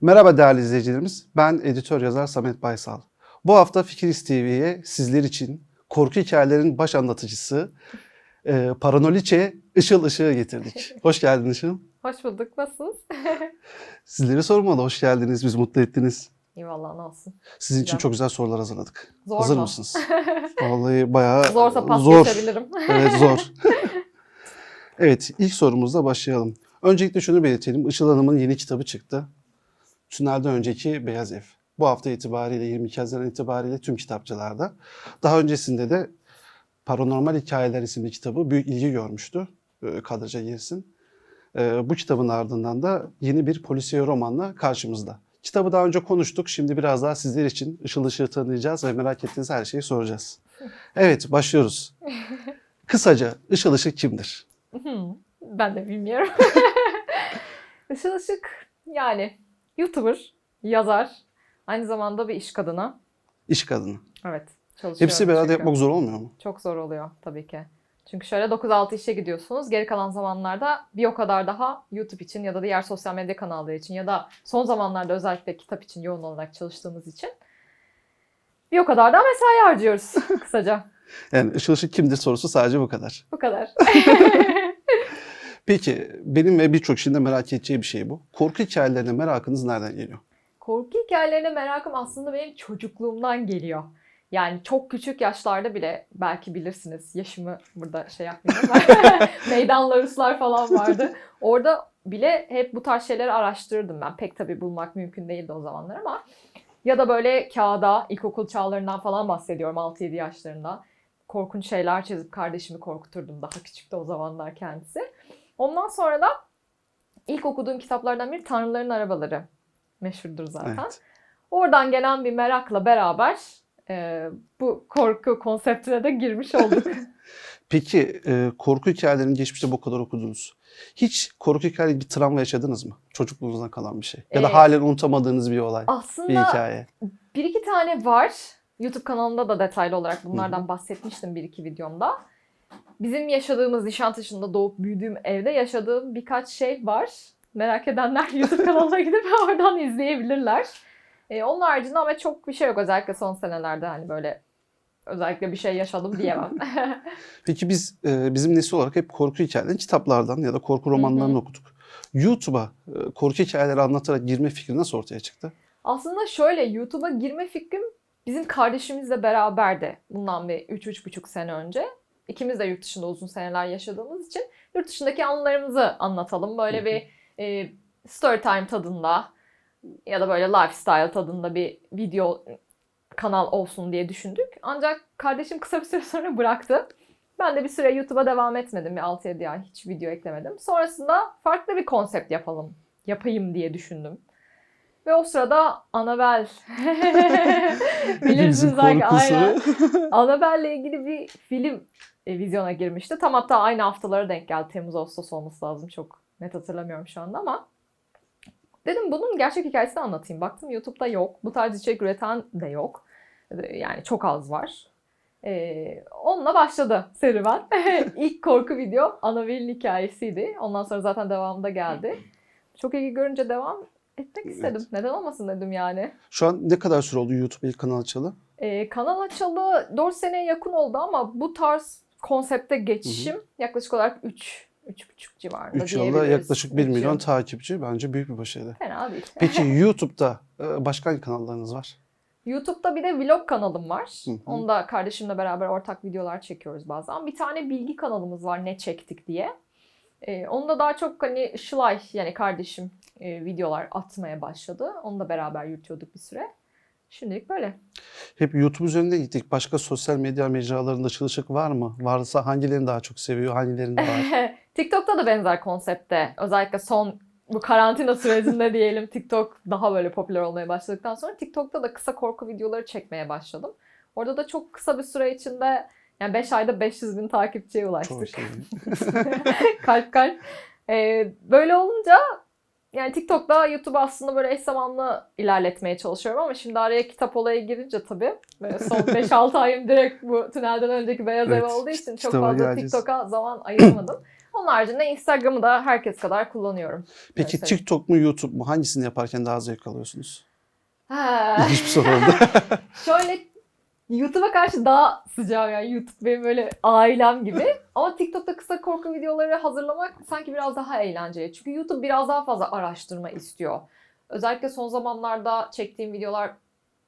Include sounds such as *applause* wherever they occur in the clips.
Merhaba değerli izleyicilerimiz. Ben editör yazar Samet Baysal. Bu hafta Fikiriz TV'ye sizler için korku hikayelerin baş anlatıcısı e, Paranoliçe Işıl Işık'ı getirdik. *laughs* Hoş geldin Işıl. Hoş bulduk. Nasılsınız? *laughs* Sizleri sormalı. Hoş geldiniz. Biz mutlu ettiniz. Eyvallah ne olsun. Sizin için Güzel. çok güzel sorular hazırladık. Zor Hazır mu? mısınız? *laughs* Vallahi bayağı Zorsa pas zor. geçebilirim. Evet zor. evet ilk sorumuzla başlayalım. Öncelikle şunu belirtelim. Işıl Hanım'ın yeni kitabı çıktı. Tünelden önceki Beyaz Ev. Bu hafta itibariyle 22 Haziran itibariyle tüm kitapçılarda. Daha öncesinde de Paranormal Hikayeler isimli kitabı büyük ilgi görmüştü. Ee, Kadraja girsin. Ee, bu kitabın ardından da yeni bir polisiye romanla karşımızda. Kitabı daha önce konuştuk. Şimdi biraz daha sizler için Işıl Işık'ı tanıyacağız ve merak ettiğiniz her şeyi soracağız. Evet başlıyoruz. *laughs* Kısaca Işıl Işık kimdir? Ben de bilmiyorum. *laughs* Işıl Işık yani YouTuber, yazar, aynı zamanda bir iş kadını. İş kadını. Evet çalışıyorum. Hepsi beraber çünkü. yapmak zor olmuyor mu? Çok zor oluyor tabii ki. Çünkü şöyle 9-6 işe gidiyorsunuz. Geri kalan zamanlarda bir o kadar daha YouTube için ya da diğer sosyal medya kanalları için ya da son zamanlarda özellikle kitap için yoğun olarak çalıştığımız için bir o kadar daha mesai harcıyoruz *laughs* kısaca. Yani Işıl Işık kimdir sorusu sadece bu kadar. Bu kadar. *laughs* Peki benim ve birçok kişinin de merak edeceği bir şey bu. Korku hikayelerine merakınız nereden geliyor? Korku hikayelerine merakım aslında benim çocukluğumdan geliyor. Yani çok küçük yaşlarda bile belki bilirsiniz yaşımı burada şey yapmayayım ama *laughs* *laughs* Ruslar falan vardı. Orada bile hep bu tarz şeyleri araştırırdım ben. Pek tabii bulmak mümkün değildi o zamanlar ama ya da böyle kağıda ilkokul çağlarından falan bahsediyorum 6-7 yaşlarında. Korkunç şeyler çizip kardeşimi korkuturdum. Daha küçüktü o zamanlar kendisi. Ondan sonra da ilk okuduğum kitaplardan biri Tanrıların Arabaları. Meşhurdur zaten. Evet. Oradan gelen bir merakla beraber e, bu korku konseptine de girmiş olduk. *laughs* Peki e, korku hikayelerini geçmişte bu kadar okudunuz. Hiç korku hikayeli bir travma yaşadınız mı? Çocukluğunuzdan kalan bir şey. Ya da Ee, halen unutamadığınız bir olay, bir Aslında hikaye. bir iki tane var. YouTube kanalımda da detaylı olarak bunlardan bahsetmiştim bir iki videomda. Bizim yaşadığımız Nişantaşı'nda doğup büyüdüğüm evde yaşadığım birkaç şey var. Merak edenler *laughs* YouTube kanalına gidip oradan izleyebilirler. Ee, onun haricinde ama çok bir şey yok. Özellikle son senelerde hani böyle özellikle bir şey yaşadım diyemem. *laughs* *laughs* Peki biz e, bizim nesil olarak hep korku hikayelerini kitaplardan ya da korku romanlarını okuduk. YouTube'a e, korku hikayeleri anlatarak girme fikri nasıl ortaya çıktı? Aslında şöyle YouTube'a girme fikrim bizim kardeşimizle beraberdi. Bundan bir 3-3,5 sene önce. İkimiz de yurt dışında uzun seneler yaşadığımız için yurt dışındaki anılarımızı anlatalım. Böyle bir e, story time tadında ya da böyle lifestyle tadında bir video kanal olsun diye düşündük. Ancak kardeşim kısa bir süre *laughs* sonra bıraktı. Ben de bir süre YouTube'a devam etmedim. Bir 6-7 ay hiç video eklemedim. Sonrasında farklı bir konsept yapalım, yapayım diye düşündüm. Ve o sırada Annabelle. *laughs* Bilirsiniz belki aynen. Annabelle'le ilgili bir film e, vizyona girmişti. Tam hatta aynı haftalara denk geldi. Temmuz Ağustos olması lazım. Çok net hatırlamıyorum şu anda ama. Dedim bunun gerçek hikayesini anlatayım. Baktım YouTube'da yok. Bu tarz içerik üreten de yok. E, Yani çok az var. Ee, onunla başladı serüven. *laughs* İlk korku video Annabelle'in hikayesiydi. Ondan sonra zaten devamında geldi. Çok ilgi görünce devam etmek Evet. istedim. Neden olmasın dedim yani. Şu an ne kadar süre oldu YouTube ilk kanal açalı? Ee, kanal açalı 4 seneye yakın oldu ama bu tarz konsepte geçişim yaklaşık olarak 3 3,5 civarında 3 yılda yaklaşık 1 Üç milyon takipçi. Bence büyük bir başarı. Fena değil. Peki YouTube'da e, başka kanallarınız var? YouTube'da bir de vlog kanalım var. Hı hı. Onda kardeşimle beraber ortak videolar çekiyoruz bazen. Bir tane bilgi kanalımız var ne çektik diye. Ee, onda daha çok hani Işılay yani kardeşim e, videolar atmaya başladı. Onu da beraber yürütüyorduk bir süre. Şimdilik böyle. Hep YouTube üzerinde gittik. Başka sosyal medya mecralarında çalışık var mı? Varsa hangilerini daha çok seviyor, hangilerinde var? *laughs* TikTok'ta da benzer konsepte özellikle son bu karantina sürecinde *laughs* diyelim TikTok daha böyle popüler olmaya başladıktan sonra TikTok'ta da kısa korku videoları çekmeye başladım. Orada da çok kısa bir süre içinde yani 5 ayda 500 bin takipçiye Çok ulaştık. şey. *laughs* kalp kalp. Ee, böyle olunca yani TikTok'ta YouTube'u aslında böyle eş zamanlı ilerletmeye çalışıyorum ama şimdi araya kitap olayı girince tabii böyle son *laughs* 5-6 ayım direkt bu tünelden önceki beyaz ev Evet, olduğu için çok fazla. TikTok'a zaman ayıramadım. Onun haricinde Instagram'ı da herkes kadar kullanıyorum. Peki Evet, TikTok mu YouTube mu hangisini yaparken daha zevk alıyorsunuz? Ha. İlginç bir soru oldu. *laughs* Şöyle YouTube'a karşı daha sıcağım yani YouTube benim böyle ailem gibi. *laughs* Ama TikTok'ta kısa korku videoları hazırlamak sanki biraz daha eğlenceli. Çünkü YouTube biraz daha fazla araştırma istiyor. Özellikle son zamanlarda çektiğim videolar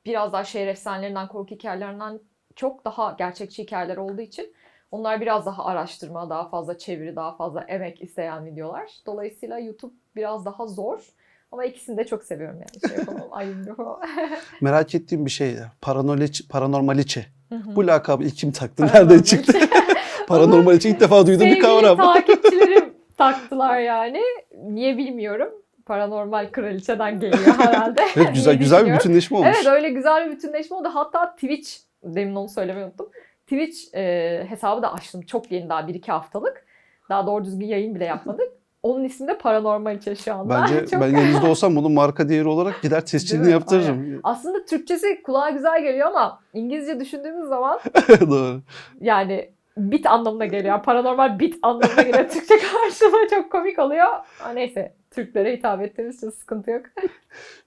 biraz daha şehir efsanelerinden, korku hikayelerinden çok daha gerçekçi hikayeler olduğu için onlar biraz daha araştırma, daha fazla çeviri, daha fazla emek isteyen videolar. Dolayısıyla YouTube biraz daha zor. Ama ikisini de çok seviyorum yani. Şey yapamam. *laughs* *laughs* Merak ettiğim bir şey. Paranormaliçe. Paranormaliçe. Bu lakabı ilk kim taktı? Nereden çıktı? *laughs* Paranormaliçe ilk defa duyduğum bir kavram. takipçilerim taktılar yani. Niye bilmiyorum. Paranormal kraliçeden geliyor herhalde. Evet güzel güzel bir bütünleşme olmuş. Evet öyle güzel bir bütünleşme oldu. Hatta Twitch, demin onu söylemeyi unuttum. Twitch e, hesabı da açtım. Çok yeni daha 1-2 haftalık. Daha doğru düzgün yayın bile yapmadık. Onun ismi de Paranormaliçe şu anda. Bence *laughs* Çok- ben yerinizde olsam bunun marka değeri olarak gider tescilini yaptırırım. Aslında Türkçesi kulağa güzel geliyor ama İngilizce düşündüğümüz zaman *laughs* Doğru. yani bit anlamına geliyor. Paranormal bit anlamına geliyor. *laughs* Türkçe karşılığı çok komik oluyor. Ama neyse Türklere hitap ettiğimiz için sıkıntı yok.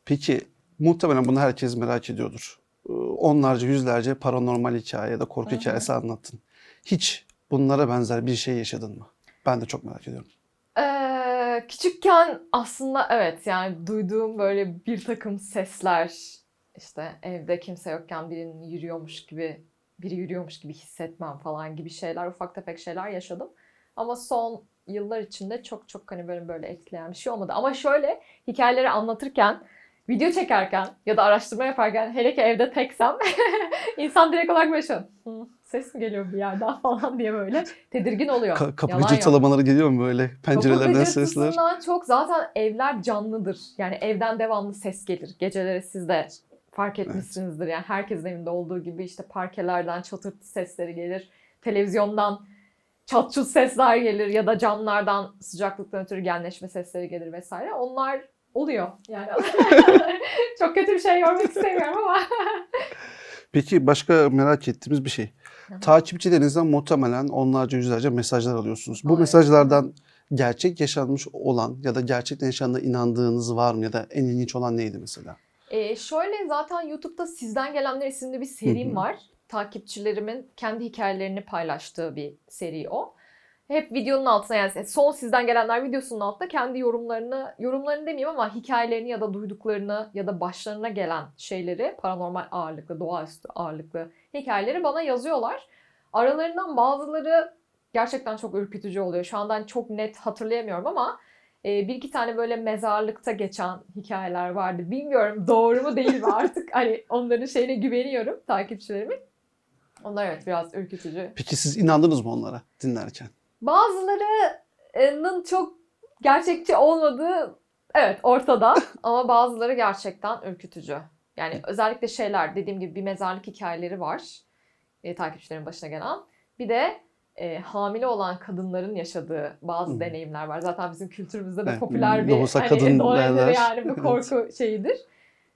Peki muhtemelen bunu herkes merak ediyordur. Ee, Onlarca yüzlerce paranormal hikaye ya da korku hikayesi anlattın. Hiç bunlara benzer bir şey yaşadın mı? Ben de çok merak ediyorum. Ee, küçükken aslında evet yani duyduğum böyle bir takım sesler işte evde kimse yokken birinin yürüyormuş gibi biri yürüyormuş gibi hissetmem falan gibi şeyler ufak tefek şeyler yaşadım. Ama son yıllar içinde çok çok hani böyle böyle etkileyen bir şey olmadı. Ama şöyle hikayeleri anlatırken video çekerken ya da araştırma yaparken hele ki evde teksem *laughs* insan direkt olarak böyle "Hı, ses mi geliyor bir yerden *laughs* falan diye böyle tedirgin oluyor. Ka- kapı Yalan geliyor mu böyle pencerelerden Kapı sesler? gıcırtısından çok zaten evler canlıdır. Yani evden devamlı ses gelir. Geceleri siz de fark etmişsinizdir. Yani herkesin evinde olduğu gibi işte parkelerden çatırtı sesleri gelir. Televizyondan çat çut sesler gelir ya da camlardan sıcaklıktan ötürü genleşme sesleri gelir vesaire. Onlar oluyor. Yani *laughs* çok kötü bir şey görmek istemiyorum ama. Peki başka merak ettiğimiz bir şey. Takipçilerinizden muhtemelen onlarca yüzlerce mesajlar alıyorsunuz. Bu Evet. mesajlardan gerçek yaşanmış olan ya da gerçekten yaşandığına inandığınız var mı ya da en ilginç olan neydi mesela? Ee, şöyle zaten YouTube'da Sizden Gelenler isimli bir serim Hı hı. var. Takipçilerimin kendi hikayelerini paylaştığı bir seri o. Hep videonun altına yani son Sizden Gelenler videosunun altında kendi yorumlarını, yorumlarını demeyeyim ama hikayelerini ya da duyduklarını ya da başlarına gelen şeyleri paranormal ağırlıklı, doğaüstü ağırlıklı hikayeleri bana yazıyorlar. Aralarından bazıları gerçekten çok ürkütücü oluyor. Şu andan çok net hatırlayamıyorum ama e, bir iki tane böyle mezarlıkta geçen hikayeler vardı. Bilmiyorum doğru mu değil mi *laughs* artık. Hani onların şeyine güveniyorum takipçilerimin. Onlar evet biraz ürkütücü. Peki siz inandınız mı onlara dinlerken? Bazılarının çok gerçekçi olmadığı evet ortada *laughs* ama bazıları gerçekten ürkütücü. Yani özellikle şeyler dediğim gibi bir mezarlık hikayeleri var. E, takipçilerin başına gelen. Bir de e, hamile olan kadınların yaşadığı bazı Hı. deneyimler var. Zaten bizim kültürümüzde de Evet, popüler bir hani, kadın *laughs* yani bu korku *laughs* şeyidir.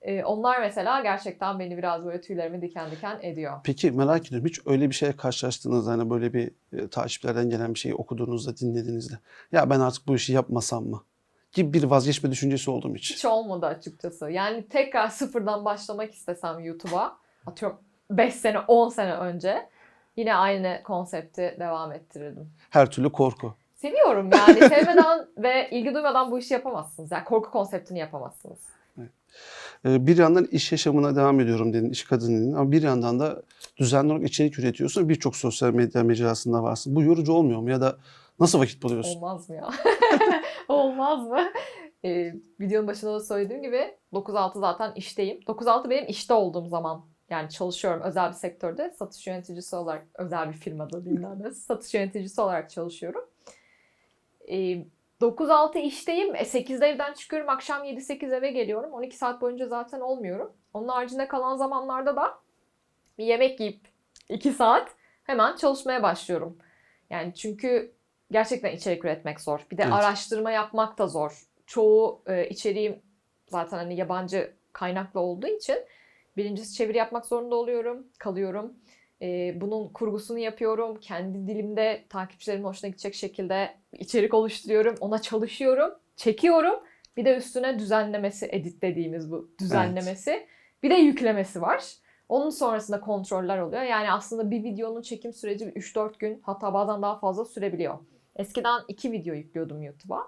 E, onlar mesela gerçekten beni biraz böyle tüylerimi diken diken ediyor. Peki merak ediyorum hiç öyle bir şeye karşılaştığınızda hani böyle bir e, takipçilerden gelen bir şeyi okuduğunuzda dinlediğinizde ya ben artık bu işi yapmasam mı? Gibi bir vazgeçme düşüncesi oldu mu hiç? Olmadı açıkçası. Yani tekrar sıfırdan başlamak istesem YouTube'a atıyorum 5 sene 10 sene önce yine aynı konsepti devam ettirirdim. Her türlü korku. Seviyorum yani sevmeden ve ilgi duymadan bu işi yapamazsınız. Yani korku konseptini yapamazsınız. Ee, Bir yandan iş yaşamına devam ediyorum dedin, iş kadını dedin ama bir yandan da düzenli olarak içerik üretiyorsun. Birçok sosyal medya mecrasında varsın. Bu yorucu olmuyor mu ya da nasıl vakit buluyorsun? Olmaz mı ya? *laughs* Olmaz mı? Ee, videonun başında da söylediğim gibi 9-6 zaten işteyim. 9-6 benim işte olduğum zaman yani çalışıyorum özel bir sektörde satış yöneticisi olarak özel bir firmada doğrusu, *laughs* satış yöneticisi olarak çalışıyorum. Ee, 9-6 işteyim. E, 8'de evden çıkıyorum. Akşam 7-8 eve geliyorum. 12 saat boyunca zaten olmuyorum. Onun haricinde kalan zamanlarda da bir yemek yiyip 2 saat hemen çalışmaya başlıyorum. Yani çünkü gerçekten içerik üretmek zor. Bir de Evet. araştırma yapmak da zor. Çoğu e, içeriğim zaten hani yabancı kaynaklı olduğu için birincisi çeviri yapmak zorunda oluyorum, kalıyorum. Ee, bunun kurgusunu yapıyorum. Kendi dilimde takipçilerimin hoşuna gidecek şekilde içerik oluşturuyorum. Ona çalışıyorum. Çekiyorum. Bir de üstüne düzenlemesi, edit dediğimiz bu düzenlemesi. Bir de yüklemesi var. Onun sonrasında kontroller oluyor. Yani aslında bir videonun çekim süreci 3-4 gün hatta bazen daha fazla sürebiliyor. Eskiden 2 video yüklüyordum YouTube'a.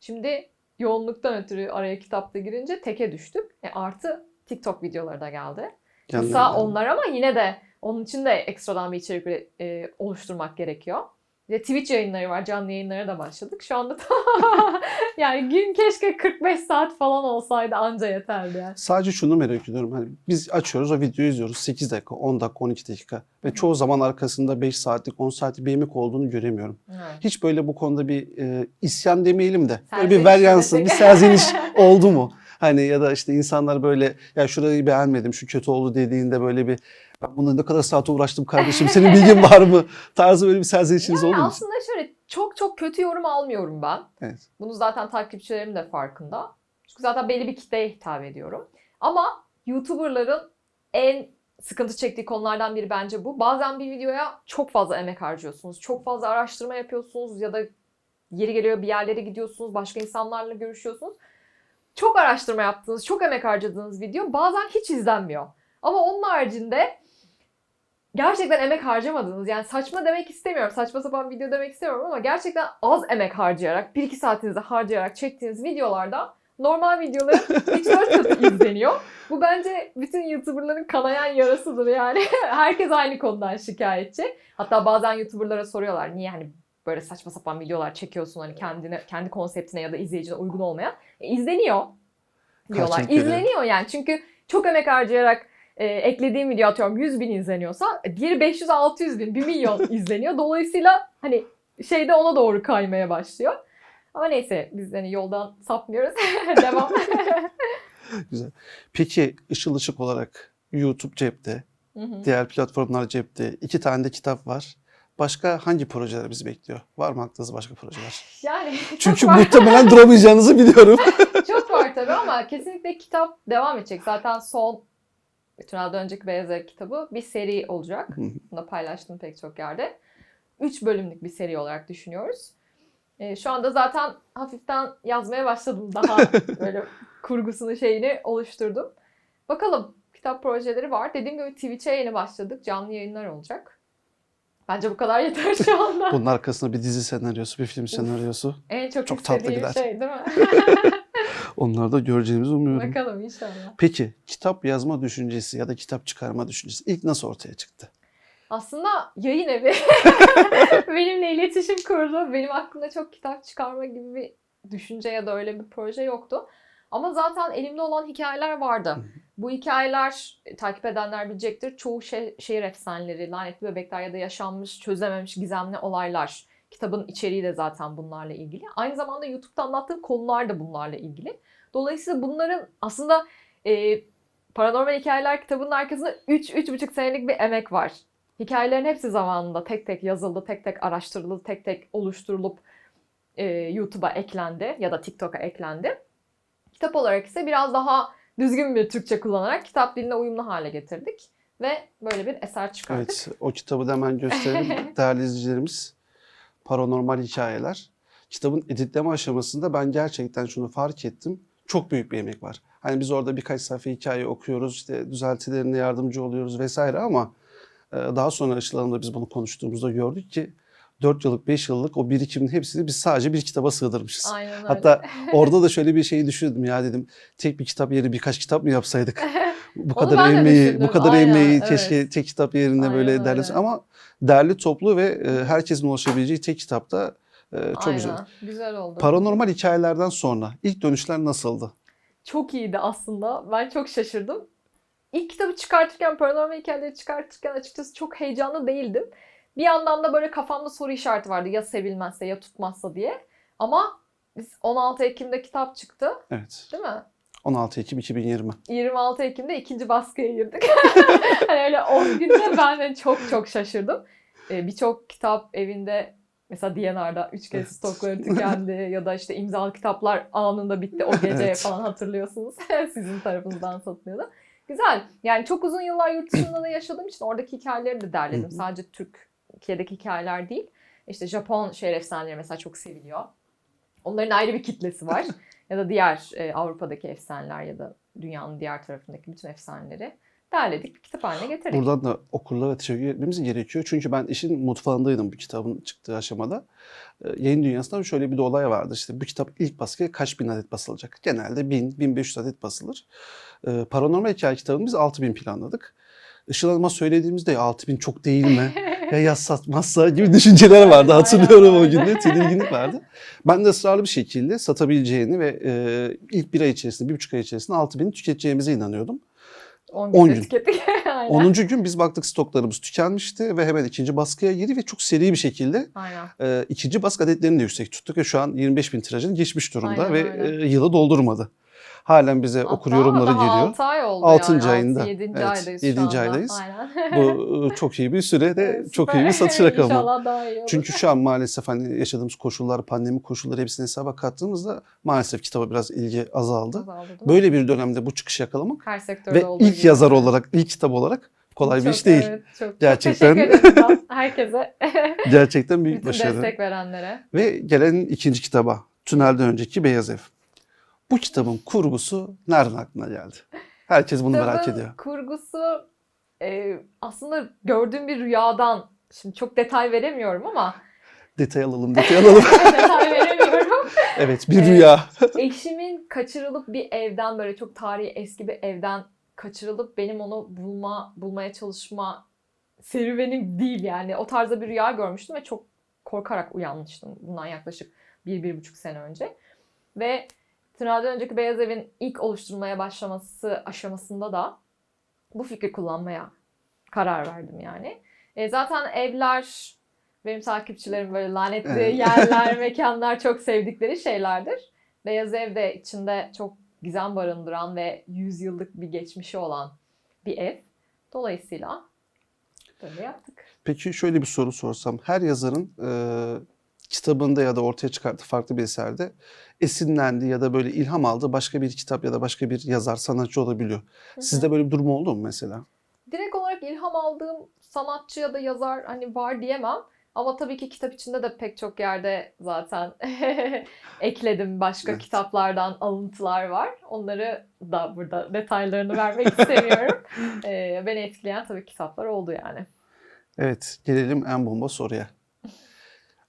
Şimdi yoğunluktan ötürü araya kitapta girince teke düştük. E artı TikTok videoları da geldi. Kısa onlar ama yine de onun için de ekstradan bir içerik e, oluşturmak gerekiyor. De Twitch yayınları var. Canlı yayınlara da başladık. Şu anda *laughs* yani gün keşke 45 saat falan olsaydı anca yeterdi yani. Sadece şunu merak ediyorum. Hani biz açıyoruz o videoyu izliyoruz. 8 dakika, 10 dakika, 12 dakika. Ve çoğu zaman arkasında 5 saatlik, 10 saatlik bir emek olduğunu göremiyorum. Hiç böyle bu konuda bir e, isyan demeyelim de böyle bir Serzeniş ver yansın, bir serzeniş *laughs* oldu mu? Hani ya da işte insanlar böyle ya şurayı beğenmedim, şu kötü oldu dediğinde böyle bir ben buna ne kadar saat uğraştım kardeşim senin bilgin var mı? *laughs* Tarzı böyle bir serzenişiniz Yani oldu mu? aslında şöyle çok çok kötü yorum almıyorum ben. Evet. Bunu zaten takipçilerim de farkında. Çünkü zaten belli bir kitleye hitap ediyorum. Ama YouTuber'ların en sıkıntı çektiği konulardan biri bence bu. Bazen bir videoya çok fazla emek harcıyorsunuz. Çok fazla araştırma yapıyorsunuz ya da yeri geliyor bir yerlere gidiyorsunuz. Başka insanlarla görüşüyorsunuz. Çok araştırma yaptığınız, çok emek harcadığınız video bazen hiç izlenmiyor. Ama onun haricinde gerçekten emek harcamadığınız yani saçma demek istemiyorum. Saçma sapan video demek istemiyorum ama gerçekten az emek harcayarak 1-2 saatinizi harcayarak çektiğiniz videolarda normal videoların *laughs* 3-4 katı izleniyor. Bu bence bütün YouTuber'ların kanayan yarasıdır yani. *laughs* Herkes aynı konudan şikayetçi. Hatta bazen YouTuber'lara soruyorlar niye hani böyle saçma sapan videolar çekiyorsun hani kendine kendi konseptine ya da izleyicine uygun olmayan. E, izleniyor diyorlar. Geliyor. İzleniyor yani çünkü çok emek harcayarak e, eklediğim video atıyorum 100 bin izleniyorsa diğeri 500-600 bin, 1 milyon *laughs* izleniyor. Dolayısıyla hani şeyde ona doğru kaymaya başlıyor. Ama neyse biz hani yoldan sapmıyoruz. *laughs* Devam. *laughs* Güzel. Peki ışıl ışık olarak YouTube cepte, Hı hı. diğer platformlar cepte. iki tane de kitap var. Başka hangi projeler bizi bekliyor? Var mı aklınızda başka projeler? yani Çünkü var. muhtemelen duramayacağınızı biliyorum. çok var tabii ama kesinlikle kitap devam edecek. Zaten son Tünel'den önceki Beyaz Ev kitabı bir seri olacak. Bunu da paylaştım pek çok yerde. Üç bölümlük bir seri olarak düşünüyoruz. Ee, şu anda zaten hafiften yazmaya başladım. Daha *laughs* böyle kurgusunu şeyini oluşturdum. Bakalım kitap projeleri var. Dediğim gibi Twitch'e yeni başladık. Canlı yayınlar olacak. Bence bu kadar yeter şu anda. Bunun arkasında bir dizi senaryosu, bir film senaryosu. en çok, çok tatlı gider. şey değil mi? *laughs* Onları da göreceğimizi umuyorum. Bakalım inşallah. Peki kitap yazma düşüncesi ya da kitap çıkarma düşüncesi ilk nasıl ortaya çıktı? Aslında yayın evi *laughs* benimle iletişim kurdu. Benim aklımda çok kitap çıkarma gibi bir düşünce ya da öyle bir proje yoktu. Ama zaten elimde olan hikayeler vardı. Bu hikayeler e, takip edenler bilecektir. Çoğu şe- şehir efsaneleri, lanetli bebekler ya da yaşanmış, çözememiş gizemli olaylar. Kitabın içeriği de zaten bunlarla ilgili. Aynı zamanda YouTube'da anlattığım konular da bunlarla ilgili. Dolayısıyla bunların aslında e, Paranormal Hikayeler kitabının arkasında 3-3,5 senelik bir emek var. Hikayelerin hepsi zamanında tek tek yazıldı, tek tek araştırıldı, tek tek oluşturulup e, YouTube'a eklendi ya da TikTok'a eklendi. Kitap olarak ise biraz daha düzgün bir Türkçe kullanarak kitap diline uyumlu hale getirdik ve böyle bir eser çıkardık. Evet, o kitabı da hemen gösterelim. *laughs* Değerli izleyicilerimiz, Paranormal Hikayeler. Kitabın editleme aşamasında ben gerçekten şunu fark ettim. Çok büyük bir emek var. Hani biz orada birkaç sayfa hikaye okuyoruz, işte düzeltilerine yardımcı oluyoruz vesaire ama e, daha sonra Işıl Hanım'la biz bunu konuştuğumuzda gördük ki 4 yıllık, 5 yıllık o birikimin hepsini biz sadece bir kitaba sığdırmışız. Aynen öyle. Hatta *laughs* orada da şöyle bir şey düşündüm ya dedim tek bir kitap yerine birkaç kitap mı yapsaydık? *laughs* Bu Onu kadar emeği, bu kadar Aynen, emeği evet. keşke tek kitap yerine Aynen böyle öyle. derli ama derli toplu ve e, herkesin ulaşabileceği tek kitapta e, çok Aynen. güzel. Güzel oldu. Paranormal hikayelerden sonra ilk dönüşler nasıldı? çok iyiydi aslında. Ben çok şaşırdım. İlk kitabı çıkartırken, paranormal hikayeleri çıkartırken açıkçası çok heyecanlı değildim. Bir yandan da böyle kafamda soru işareti vardı. Ya sevilmezse ya tutmazsa diye. Ama biz 16 Ekim'de kitap çıktı. Evet. Değil mi? 16 Ekim 2020. 26 Ekim'de ikinci baskıya girdik. *laughs* hani öyle 10 günde ben de çok çok şaşırdım. Ee, Birçok kitap evinde mesela DNR'da 3 kez Evet. stokları tükendi *laughs* ya da işte imzalı kitaplar anında bitti o gece Evet. falan hatırlıyorsunuz. *laughs* Sizin tarafınızdan satılıyordu. Güzel. Yani çok uzun yıllar yurt dışında da yaşadığım için oradaki hikayeleri de derledim. Sadece Türkiye'deki hikayeler değil. İşte Japon şehir efsaneleri mesela çok seviliyor. Onların ayrı bir kitlesi var. Ya da diğer e, Avrupa'daki efsaneler ya da dünyanın diğer tarafındaki bütün efsaneleri derledik. Bir kitap haline getirdik. Buradan da okurlara teşekkür etmemiz gerekiyor. Çünkü ben işin mutfağındaydım bu kitabın çıktığı aşamada. Ee, Yayın dünyasında şöyle bir de olay vardı. İşte bu kitap ilk baskıya kaç bin adet basılacak? Genelde 1000, 1500 adet basılır. Ee, Paranormal hikaye kitabını biz 6000 planladık. Işıl Hanım'a söylediğimizde ya 6000 çok değil mi? *laughs* ya yaz satmazsa gibi düşünceler vardı. *laughs* Hatırlıyorum o günde. Tedirginlik vardı. Ben de ısrarlı bir şekilde satabileceğini ve e, ilk bir ay içerisinde, bir buçuk ay içerisinde 6000'i tüketeceğimize inanıyordum. 10 on günde gün. tükettik. *laughs* Aynen. 10. gün biz baktık stoklarımız tükenmişti ve hemen ikinci baskıya girdi ve çok seri bir şekilde Aynen. e, ikinci baskı adetlerini de yüksek tuttuk ve şu an 25 bin tirajını geçmiş durumda Aynen ve öyle. e, yılı doldurmadı. Halen bize okur Hatta yorumları daha geliyor. 6 ay oldu Altıncı yani. ayında. 6, 7. Evet, aydayız şu yedinci anda. aydayız. Aynen. Bu e, çok iyi bir süre de *laughs* Evet, çok iyi bir satış rakamı. İnşallah daha iyi olur. Çünkü şu an maalesef hani yaşadığımız koşullar, pandemi koşulları hepsini hesaba kattığımızda maalesef kitaba biraz ilgi azaldı. Azaldı? Böyle bir dönemde bu çıkış yakalamak Her sektörde ve ilk gibi. yazar olarak, ilk kitap olarak kolay bir Çok, iş değil. Evet, çok, Gerçekten. Çok teşekkür ederim *laughs* herkese. Gerçekten büyük Bütün başarı. destek verenlere. Ve gelen ikinci kitaba, Tünelden Önceki Beyaz Ev. Bu kitabın kurgusu nereden aklına geldi? Herkes bunu merak Kitabın ediyor. kurgusu e, aslında gördüğüm bir rüyadan Şimdi çok detay veremiyorum ama Detay alalım, detay alalım. *laughs* detay veremiyorum. *laughs* evet, bir Evet. rüya. *laughs* Eşimin kaçırılıp bir evden böyle çok tarihi eski bir evden kaçırılıp benim onu bulma bulmaya çalışma serüvenim değil yani. O tarzda bir rüya görmüştüm ve çok korkarak uyanmıştım bundan yaklaşık bir, bir buçuk sene önce. Ve Tünelden önceki Beyaz Ev'in ilk oluşturmaya başlaması aşamasında da bu fikri kullanmaya karar verdim yani. E, zaten evler benim takipçilerim böyle lanetli Evet. yerler, *laughs* mekanlar çok sevdikleri şeylerdir. Beyaz Ev de içinde çok gizem barındıran ve 100 yıllık bir geçmişi olan bir ev. Dolayısıyla böyle yaptık. Peki şöyle bir soru sorsam. Her yazarın e, kitabında ya da ortaya çıkarttığı farklı bir eserde esinlendiği ya da böyle ilham aldığı başka bir kitap ya da başka bir yazar, sanatçı olabiliyor. Sizde böyle bir durum oldu mu mesela? direkt olarak ilham aldığım sanatçı ya da yazar hani var diyemem. Ama tabii ki kitap içinde de pek çok yerde zaten *laughs* ekledim. Başka Evet. kitaplardan alıntılar var. Onları da burada detaylarını vermek istemiyorum. *laughs* Ee, beni etkileyen tabii kitaplar oldu yani. Evet, gelelim en bomba soruya.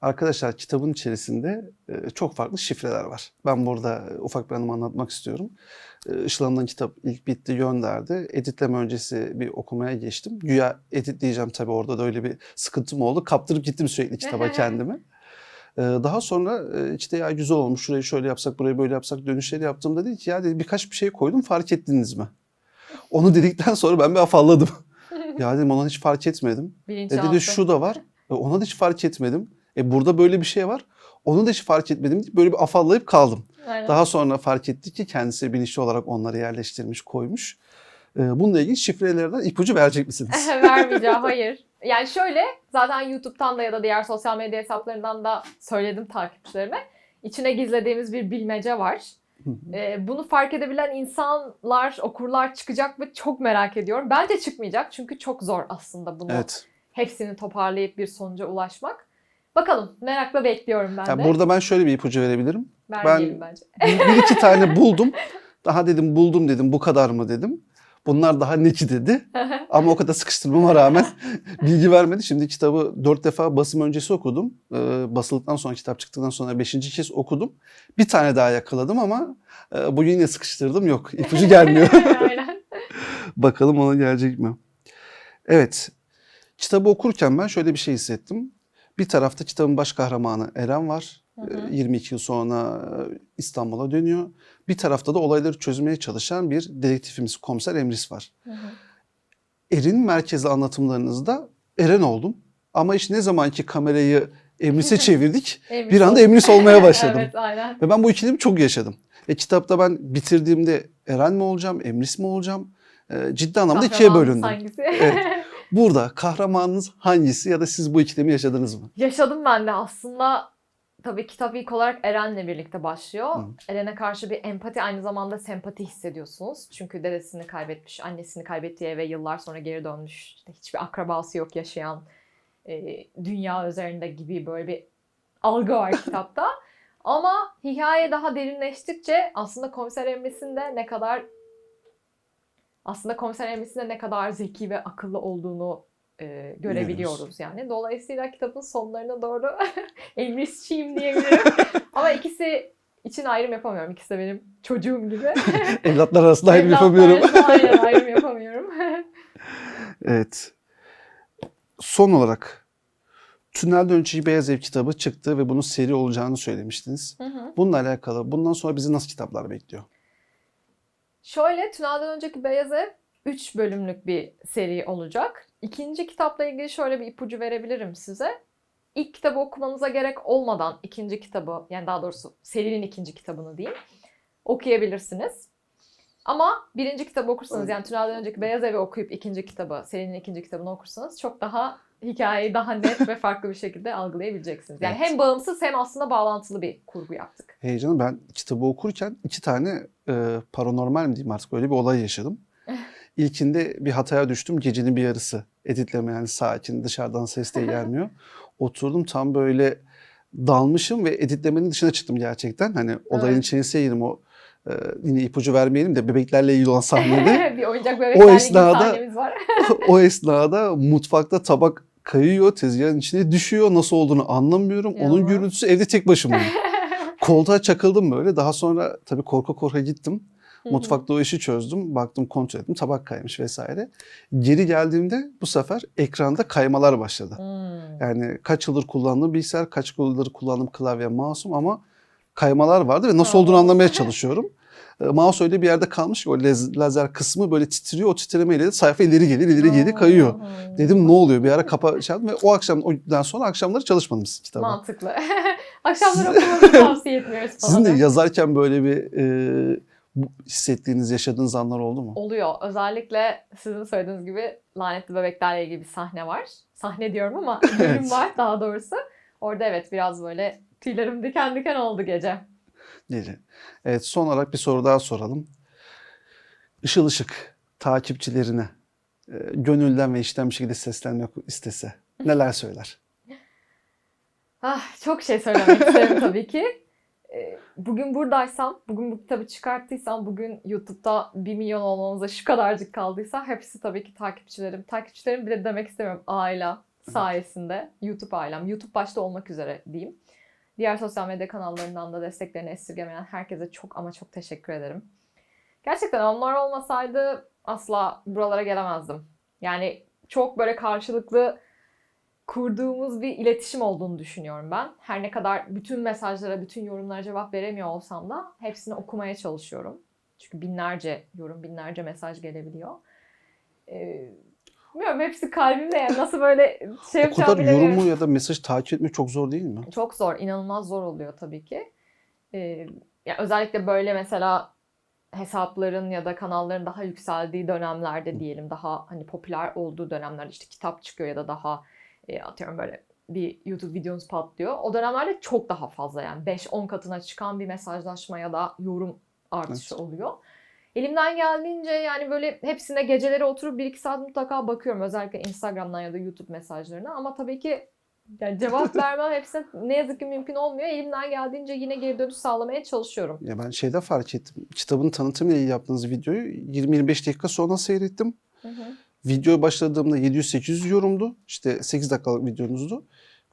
Arkadaşlar kitabın içerisinde e, çok farklı şifreler var. Ben burada e, ufak bir anımı anlatmak istiyorum. E, Işıl Hanım'dan kitap ilk bitti gönderdi. Editleme öncesi bir okumaya geçtim. Güya editleyeceğim tabii orada da öyle bir sıkıntım oldu. Kaptırıp gittim sürekli kitaba *laughs* kendimi. E, Daha sonra e, işte ya güzel olmuş şurayı şöyle yapsak burayı böyle yapsak dönüşleri yaptığımda dedi ki ya dedi birkaç bir şey koydum fark ettiniz mi? Onu dedikten sonra ben bir afalladım. *laughs* ya dedim ona hiç fark etmedim. E Bilinçaltı. dedi şu da var. *laughs* E ona da hiç fark etmedim. E burada böyle bir şey var. Onu da hiç fark etmedim. deyip Böyle bir afallayıp kaldım. Aynen. Daha sonra fark ettik ki kendisi bilinçli olarak onları yerleştirmiş, koymuş. E, bununla ilgili şifrelerden ipucu verecek misiniz? *laughs* Vermeyeceğim hayır. Yani şöyle zaten YouTube'dan da ya da diğer sosyal medya hesaplarından da söyledim takipçilerime. İçine gizlediğimiz bir bilmece var. Ee, bunu fark edebilen insanlar, okurlar çıkacak mı çok merak ediyorum. Bence çıkmayacak çünkü çok zor aslında bunu evet. hepsini toparlayıp bir sonuca ulaşmak. Bakalım merakla bekliyorum ben Yani de. burada ben şöyle bir ipucu verebilirim. Vermeyelim bence. Bir, bir iki tane buldum. Daha dedim buldum dedim bu kadar mı dedim. Bunlar daha ne ki dedi. *laughs* Ama o kadar sıkıştırmama rağmen *laughs* bilgi vermedi. Şimdi kitabı dört defa basım öncesi okudum. Ee, basıldıktan sonra kitap çıktıktan sonra beşinci kez okudum. Bir tane daha yakaladım ama e, bugün yine sıkıştırdım. Yok ipucu gelmiyor. *laughs* Aynen. Bakalım ona gelecek mi? Evet. Kitabı okurken ben şöyle bir şey hissettim. Bir tarafta kitabın baş kahramanı Eren var. Hı hı. Ee, 22 yıl sonra e, İstanbul'a dönüyor. Bir tarafta da olayları çözmeye çalışan bir dedektifimiz komiser Emris var. Hı hı. Erin merkezi anlatımlarınızda Eren oldum. Ama iş ne zaman ki kamerayı Emris'e *laughs* çevirdik Emris bir anda. Emris olmaya *laughs* başladım. evet aynen. Ve ben bu ikilemi çok yaşadım. E, kitapta ben bitirdiğimde Eren mi olacağım, Emris mi olacağım? E, ciddi anlamda ikiye Kahramanımız bölündüm. Hangisi? Evet. *laughs* Burada kahramanınız hangisi ya da siz bu ikilemi yaşadınız mı? Yaşadım ben de aslında tabii kitap ilk olarak Eren'le birlikte başlıyor. Hı. Eren'e karşı bir empati aynı zamanda sempati hissediyorsunuz. Çünkü dedesini kaybetmiş, annesini kaybettiği eve yıllar sonra geri dönmüş. İşte hiçbir akrabası yok yaşayan e, dünya üzerinde gibi böyle bir algı var *laughs* kitapta. Ama hikaye daha derinleştikçe aslında komiser emmesinde ne kadar aslında komiser emmesinde ne kadar zeki ve akıllı olduğunu e, görebiliyoruz yani. Dolayısıyla kitabın sonlarına doğru *laughs* Emrisçiyim diyebilirim. *laughs* Ama ikisi için ayrım yapamıyorum. İkisi de benim çocuğum gibi. *laughs* Evlatlar arasında ayrım Evlatlar yapamıyorum. arasında ayrım yapamıyorum. Evet. Son olarak Tünelden Önceki Beyaz Ev kitabı çıktı ve bunun seri olacağını söylemiştiniz. Hı hı. Bununla alakalı bundan sonra bizi nasıl kitaplar bekliyor? Şöyle Tünel'den önceki Beyaz Ev 3 bölümlük bir seri olacak. İkinci kitapla ilgili şöyle bir ipucu verebilirim size. İlk kitabı okumanıza gerek olmadan ikinci kitabı yani daha doğrusu serinin ikinci kitabını diyeyim okuyabilirsiniz. Ama birinci kitabı okursanız yani Tünel'den önceki Beyaz Ev'i okuyup ikinci kitabı, serinin ikinci kitabını okursanız çok daha hikayeyi daha net ve farklı bir şekilde algılayabileceksiniz. Yani Evet. hem bağımsız hem aslında bağlantılı bir kurgu yaptık. Heyecanı ben kitabı okurken iki tane e, paranormal mi diyeyim artık öyle bir olay yaşadım. *laughs* İlkinde bir hataya düştüm gecenin bir yarısı. Editleme yani sakin dışarıdan ses de gelmiyor. *laughs* Oturdum tam böyle dalmışım ve editlemenin dışına çıktım gerçekten. Hani olayın Evet. içerisine girdim o e, yine ipucu vermeyelim de bebeklerle ilgili olan *laughs* sahnede. bir oyuncak bebeklerle ilgili esnada- var. o esnada mutfakta tabak kayıyor, tezgahın içine düşüyor. Nasıl olduğunu anlamıyorum. Onun İnanılmaz. gürültüsü evde tek başımayım. *laughs* Koltuğa çakıldım böyle. Daha sonra tabii korka korka gittim. Mutfakta o işi çözdüm. Baktım kontrol ettim. Tabak kaymış vesaire. Geri geldiğimde bu sefer ekranda kaymalar başladı. Hmm. Yani kaç yıldır kullandığım bilgisayar, kaç yıldır kullandığım klavye, mouse'um ama kaymalar vardı ve nasıl olduğunu anlamaya çalışıyorum. *laughs* Mouse öyle bir yerde kalmış ki o lazer kısmı böyle titriyor. O titremeyle de sayfa ileri geri ileri geri kayıyor. Dedim ne oluyor bir ara kapa *laughs* şey yaptım ve o akşam o günden sonra akşamları çalışmadım kitaba. Mantıklı. *laughs* Akşamları okumanızı *laughs* tavsiye etmiyoruz falan. Sizin de yazarken böyle bir e, hissettiğiniz, yaşadığınız anlar oldu mu? Oluyor. Özellikle sizin söylediğiniz gibi lanetli bebeklerle ilgili bir sahne var. Sahne diyorum ama bölüm Evet. var daha doğrusu. Orada evet biraz böyle tüylerim diken diken oldu gece. Gece. Evet son olarak bir soru daha soralım. Işıl Işık takipçilerine e, gönülden ve içten bir şekilde seslenmek istese neler söyler? Ah, çok şey söylemek isterim *laughs* tabii ki. Ee, Bugün buradaysam, bugün bu kitabı çıkarttıysam, bugün YouTube'da 1 milyon olmamıza şu kadarcık kaldıysa hepsi tabii ki takipçilerim. Takipçilerim bile demek istemiyorum aile sayesinde. YouTube ailem, YouTube başta olmak üzere diyeyim. Diğer sosyal medya kanallarından da desteklerini esirgemeyen herkese çok ama çok teşekkür ederim. Gerçekten onlar olmasaydı asla buralara gelemezdim. Yani çok böyle karşılıklı kurduğumuz bir iletişim olduğunu düşünüyorum ben. Her ne kadar bütün mesajlara, bütün yorumlara cevap veremiyor olsam da hepsini okumaya çalışıyorum. Çünkü binlerce yorum, binlerce mesaj gelebiliyor. Ee, bilmiyorum hepsi kalbimde yani nasıl böyle şey O kadar bilemiyorum. yorumu ya da mesaj takip etmek çok zor değil mi? Çok zor, inanılmaz zor oluyor tabii ki. Ee, ya özellikle böyle mesela hesapların ya da kanalların daha yükseldiği dönemlerde diyelim daha hani popüler olduğu dönemlerde işte kitap çıkıyor ya da daha e, atıyorum böyle bir YouTube videonuz patlıyor. O dönemlerde çok daha fazla yani 5-10 katına çıkan bir mesajlaşma ya da yorum artışı oluyor. Elimden geldiğince yani böyle hepsine geceleri oturup 1-2 saat mutlaka bakıyorum. Özellikle Instagram'dan ya da YouTube mesajlarına. Ama tabii ki yani *laughs* cevap vermem hepsine ne yazık ki mümkün olmuyor. Elimden geldiğince yine geri dönüş sağlamaya çalışıyorum. Ya ben şeyde fark ettim. Kitabın tanıtımıyla ilgili yaptığınız videoyu 20-25 dakika sonra seyrettim. Hı hı. Video başladığımda 700-800 yorumdu. İşte 8 dakikalık videonuzdu.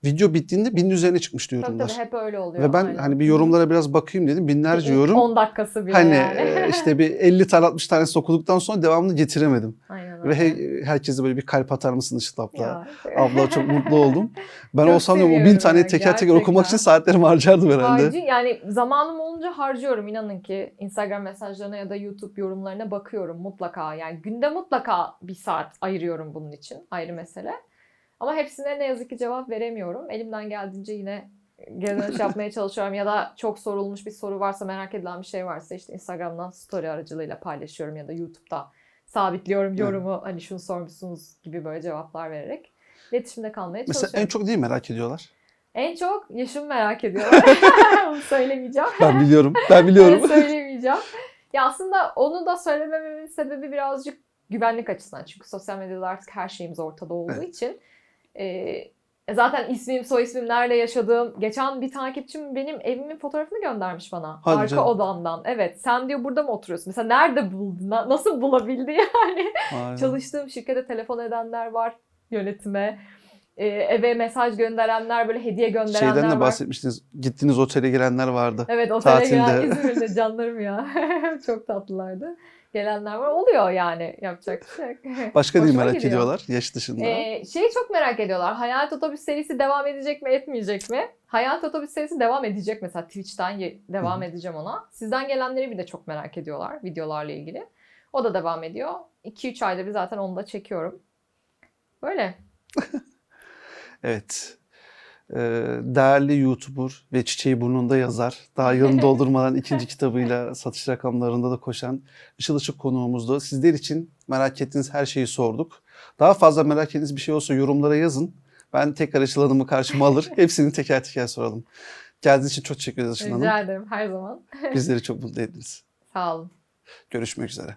Video bittiğinde binin üzerine çıkmıştı Tabii yorumlar. tabii hep öyle oluyor. Ve ben aynen. hani bir yorumlara biraz bakayım dedim. Binlerce yorum. 10 dakikası bile Hani yani. e, *laughs* işte bir 50 tane 60 tanesi okuduktan sonra devamını getiremedim. Aynen Ve he- herkese böyle bir kalp atar mısın Işıl abla? Çok mutlu oldum. Ben Çok olsam o bin tane teker teker okumak için saatlerimi harcardım herhalde. Harcı, yani zamanım olunca harcıyorum inanın ki. Instagram mesajlarına ya da YouTube yorumlarına bakıyorum mutlaka. Yani günde mutlaka bir saat ayırıyorum bunun için. Ayrı mesele. Ama hepsine ne yazık ki cevap veremiyorum. Elimden geldiğince yine geri dönüş yapmaya çalışıyorum. Ya da çok sorulmuş bir soru varsa, merak edilen bir şey varsa işte Instagram'dan story aracılığıyla paylaşıyorum ya da YouTube'da sabitliyorum yorumu. Hani şunu sormuşsunuz gibi böyle cevaplar vererek. İletişimde kalmaya Mesela çalışıyorum. en çok neyi merak ediyorlar? En çok yaşımı merak ediyorlar. *laughs* Onu söylemeyeceğim. Ben biliyorum. Ben biliyorum. Ben söylemeyeceğim. Ya aslında onu da söylemememin sebebi birazcık güvenlik açısından. Çünkü sosyal medyada artık her şeyimiz ortada olduğu Evet. için. Ee, zaten ismim, soy ismim, nerede yaşadığım. Geçen bir takipçim benim evimin fotoğrafını göndermiş bana. Hadi arka canım. odamdan. Evet. Sen diyor burada mı oturuyorsun? Mesela nerede buldu? na- Nasıl bulabildi *laughs* yani? Aynen. Çalıştığım şirkete telefon edenler var yönetime. Ee, eve mesaj gönderenler, böyle hediye gönderenler Şeyden de var. bahsetmiştiniz. Gittiğiniz otele girenler vardı. Evet otele Tatilde. İzmir'de *laughs* canlarım ya. *laughs* Çok tatlılardı. Gelenler var. Oluyor yani. Yapacak bir şey yok. *laughs* Başka neyi merak gidiyor. ediyorlar yaş dışında? Ee, şeyi çok merak ediyorlar. Hayat Otobüs serisi devam edecek mi etmeyecek mi? Hayat Otobüs serisi devam edecek mesela Twitch'ten devam Hı hı. edeceğim ona. Sizden gelenleri bir de çok merak ediyorlar videolarla ilgili. O da devam ediyor. 2-3 ayda bir zaten onu da çekiyorum. Böyle. *laughs* Evet. Ee, değerli YouTuber ve çiçeği burnunda yazar. Daha yılını doldurmadan *laughs* ikinci kitabıyla satış rakamlarında da koşan Işıl Işık konuğumuzdu. Sizler için merak ettiğiniz her şeyi sorduk. Daha fazla merak ettiğiniz bir şey olsa yorumlara yazın. Ben tekrar Işıl Hanım'ı karşıma alır. *laughs* Hepsini teker teker soralım. Geldiğiniz için çok teşekkür ederiz Işıl Hanım. Rica ederim her zaman. *laughs* Bizleri çok mutlu ettiniz. Sağ olun. Görüşmek üzere.